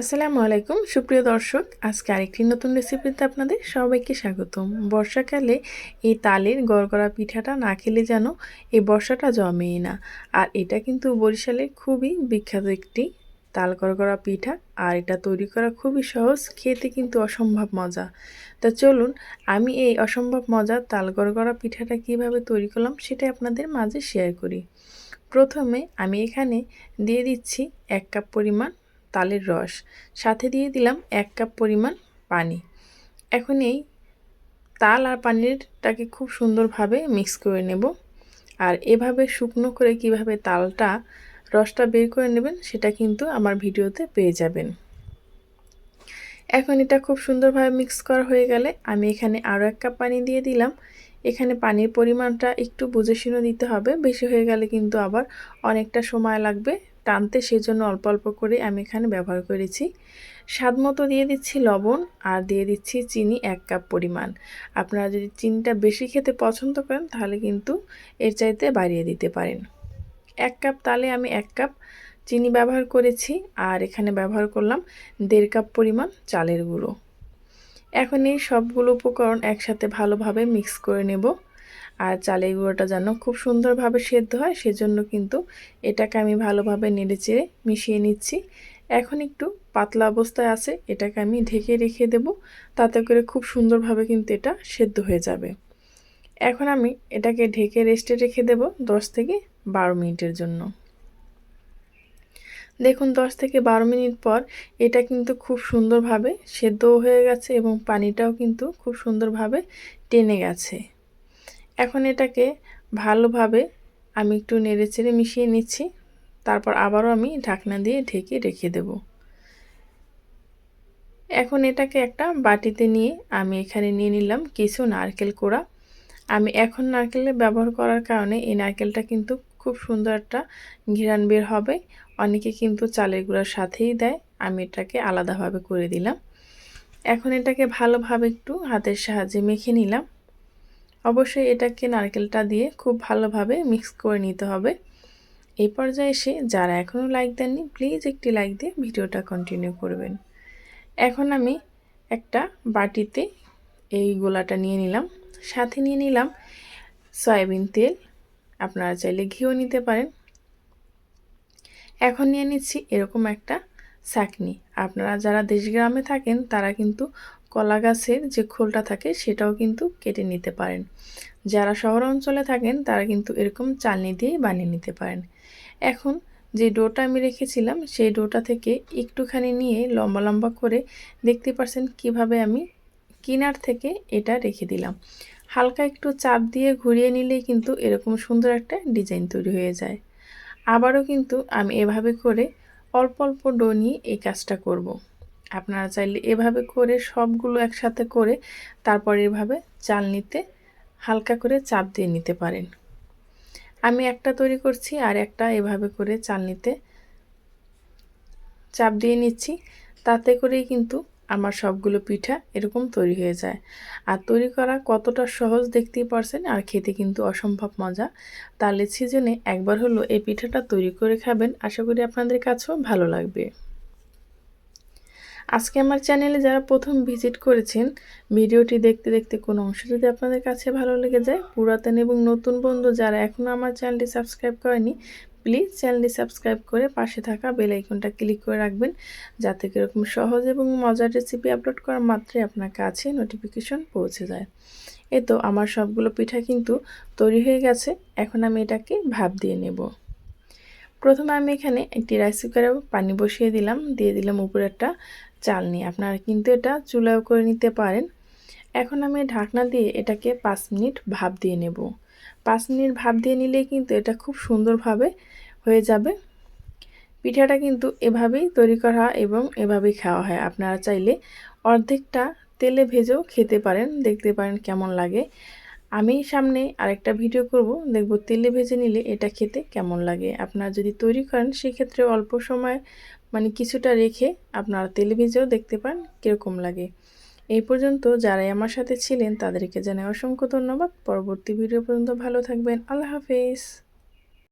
আসসালামু আলাইকুম, সুপ্রিয় দর্শক। আজকে আরেকটি নতুন রেসিপিতে আপনাদের সবাইকে স্বাগতম। বর্ষাকালে এই তালের গড়গড়া পিঠাটা না খেলে যেন এই বর্ষাটা জমেই না। আর এটা কিন্তু বরিশালের খুবই বিখ্যাত একটি তাল গড়গড়া পিঠা। আর এটা তৈরি করা খুবই সহজ, খেতে কিন্তু অসম্ভব মজা। তা চলুন, আমি এই অসম্ভব মজা তাল গড়গড়া পিঠাটা কীভাবে তৈরি করলাম সেটা আপনাদের মাঝে শেয়ার করি। প্রথমে আমি এখানে দিয়ে দিচ্ছি এক কাপ পরিমাণ তালের রস। সাথে দিয়ে দিলাম এক কাপ পরিমাণ পানি। এখন এই তাল আর পানিরটাকে খুব সুন্দরভাবে মিক্স করে নেব। আর এভাবে শুকনো করে কীভাবে তালটা, রসটা বের করে নেবেন সেটা কিন্তু আমার ভিডিওতে পেয়ে যাবেন। এখন এটা খুব সুন্দরভাবে মিক্স করা হয়ে গেলে আমি এখানে আরও এক কাপ পানি দিয়ে দিলাম। এখানে পানির পরিমাণটা একটু বুঝে শুনে দিতে হবে। বেশি হয়ে গেলে কিন্তু আবার অনেকটা সময় লাগবে টানতে সেজন্য অল্প অল্প করে আমি এখানে ব্যবহার করেছি। স্বাদ মতো দিয়ে দিচ্ছি লবণ আর দিয়ে দিচ্ছি চিনি এক কাপ পরিমাণ। আপনারা যদি চিনিটা বেশি খেতে পছন্দ করেন তাহলে কিন্তু এর চাইতে বাড়িয়ে দিতে পারেন। এক কাপ তালে আমি এক কাপ চিনি ব্যবহার করেছি আর এখানে ব্যবহার করলাম দেড় কাপ পরিমাণ চালের গুঁড়ো। এখন এই সবগুলো উপকরণ একসাথে ভালোভাবে মিক্স করে নেব। আর চালের গুঁড়োটা যেন খুব সুন্দরভাবে সেদ্ধ হয়, সেজন্য কিন্তু এটাকে আমি ভালোভাবে নেড়ে চেড়ে মিশিয়ে নিচ্ছি। এখন একটু পাতলা অবস্থায় আছে, এটাকে আমি ঢেকে রেখে দেব, তাতে করে খুব সুন্দরভাবে কিন্তু এটা সেদ্ধ হয়ে যাবে। এখন আমি এটাকে ঢেকে রেস্টে রেখে দেব দশ থেকে বারো মিনিটের জন্য। দেখুন, দশ থেকে বারো মিনিট পর এটা কিন্তু খুব সুন্দরভাবে সেদ্ধও হয়ে গেছে এবং পানিটাও কিন্তু খুব সুন্দরভাবে টেনে গেছে। এখন এটাকে ভালোভাবে আমি একটু নেড়ে চেড়ে মিশিয়ে নিচ্ছি। তারপর আবারও আমি ঢাকনা দিয়ে ঢেকে রেখে দেব। এখন এটাকে একটা বাটিতে নিয়ে আমি এখানে নিয়ে নিলাম কিছু নারকেল কোড়া। আমি এখন নারকেলের ব্যবহার করার কারণে এই নারকেলটা কিন্তু খুব সুন্দর একটা ঘিরান বের হবে। অনেকে কিন্তু চালের গুঁড়ার সাথেই দেয়। আমি এটাকে আলাদাভাবে করে দিলাম। এখন এটাকে ভালোভাবে একটু হাতের সাহায্যে মেখে নিলাম। অবশ্যই এটাকে নারকেলটা দিয়ে খুব ভালোভাবে মিক্স করে নিতে হবে। এই পর্যায়ে এসে যারা এখনও লাইক দেননি প্লিজ একটি লাইক দিয়ে ভিডিওটা কন্টিনিউ করবেন। এখন আমি একটা বাটিতে এই গোলাটা নিয়ে নিলাম। সাথে নিয়ে নিলাম সয়াবিন তেল। আপনারা চাইলে ঘিও নিতে পারেন। এখন নিয়ে নিচ্ছি এরকম একটা চাকনি। আপনারা যারা দেশগ্রামে থাকেন, তারা কিন্তু কলা গাছের যে খোলটা থাকে সেটাও কিন্তু কেটে নিতে পারেন। যারা শহর অঞ্চলে থাকেন, তারা কিন্তু এরকম চালনি দিয়েই বানিয়ে নিতে পারেন। এখন যে ডোটা আমি রেখেছিলাম, সেই ডোটা থেকে একটুখানি নিয়ে লম্বা লম্বা করে দেখতে পারছেন কীভাবে আমি কিনার থেকে এটা রেখে দিলাম। হালকা একটু চাপ দিয়ে ঘুরিয়ে নিলেই কিন্তু এরকম সুন্দর একটা ডিজাইন তৈরি হয়ে যায়। আবারও কিন্তু আমি এভাবে করে অল্প অল্প ডো নিয়ে এই কাজটা করব। আপনারা চাইলে এভাবে করে সবগুলো একসাথে করে তারপর এভাবে চাল নিতে হালকা করে চাপ দিয়ে নিতে পারেন। আমি একটা তৈরি করছি আর একটা এভাবে করে চাল নিতে চাপ দিয়ে নিচ্ছি। তাতে করেই কিন্তু আমার সবগুলো পিঠা এরকম তৈরি হয়ে যায়। আর তৈরি করা কতটা সহজ দেখতেই পারছেন আর খেতে কিন্তু অসম্ভব মজা। তাহলে সিজনে একবার হলো এই পিঠাটা তৈরি করে খাবেন। আশা করি আপনাদের কাছেও ভালো লাগবে। আজকে আমার চ্যানেলে যারা প্রথম ভিজিট করেছেন, ভিডিওটি দেখতে দেখতে কোনো অংশ যদি আপনাদের কাছে ভালো লেগে যায়, পুরাতন এবং নতুন বন্ধু যারা এখনও আমার চ্যানেলটি সাবস্ক্রাইব করেনি, প্লিজ চ্যানেলটি সাবস্ক্রাইব করে পাশে থাকা বেল আইকনটা ক্লিক করে রাখবেন, যাতে এরকম সহজ এবং মজার রেসিপি আপলোড করার মাত্রই আপনার কাছে নোটিফিকেশন পৌঁছে যায়। এ তো আমার সবগুলো পিঠা কিন্তু তৈরি হয়ে গেছে, এখন আমি এটাকে ভাপ দিয়ে নেব। প্রথমে আমি এখানে একটি রাইস কুকারে পানি বসিয়ে দিলাম, দিয়ে দিলাম উপরে একটা চালনি আপনারা কিন্তু এটা চুলাও করে নিতে পারেন। এখন আমি ঢাকনা দিয়ে এটাকে পাঁচ মিনিট ভাপ দিয়ে নেব। পাঁচ মিনিট ভাপ দিয়ে নিলে কিন্তু এটা খুব সুন্দরভাবে হয়ে যাবে। পিঠাটা কিন্তু এভাবেই তৈরি করা হয় এবং এভাবেই খাওয়া হয়। আপনারা চাইলে অর্ধেকটা তেলে ভেজেও খেতে পারেন। দেখতে পারেন কেমন লাগে। আমি সামনে আরেকটা ভিডিও করব। দেখব তেলে ভেজে নিলে এটা খেতে কেমন লাগে। আপনারা যদি তৈরি করেন, সেক্ষেত্রে অল্প সময় মানে কিছুটা রেখে আপনারা তেলে দেখতে পান কীরকম লাগে। এই পর্যন্ত যারাই আমার সাথে ছিলেন তাদেরকে জানাই অসংখ্য ধন্যবাদ। পরবর্তী ভিডিও পর্যন্ত ভালো থাকবেন। আল্লাহ হাফেজ।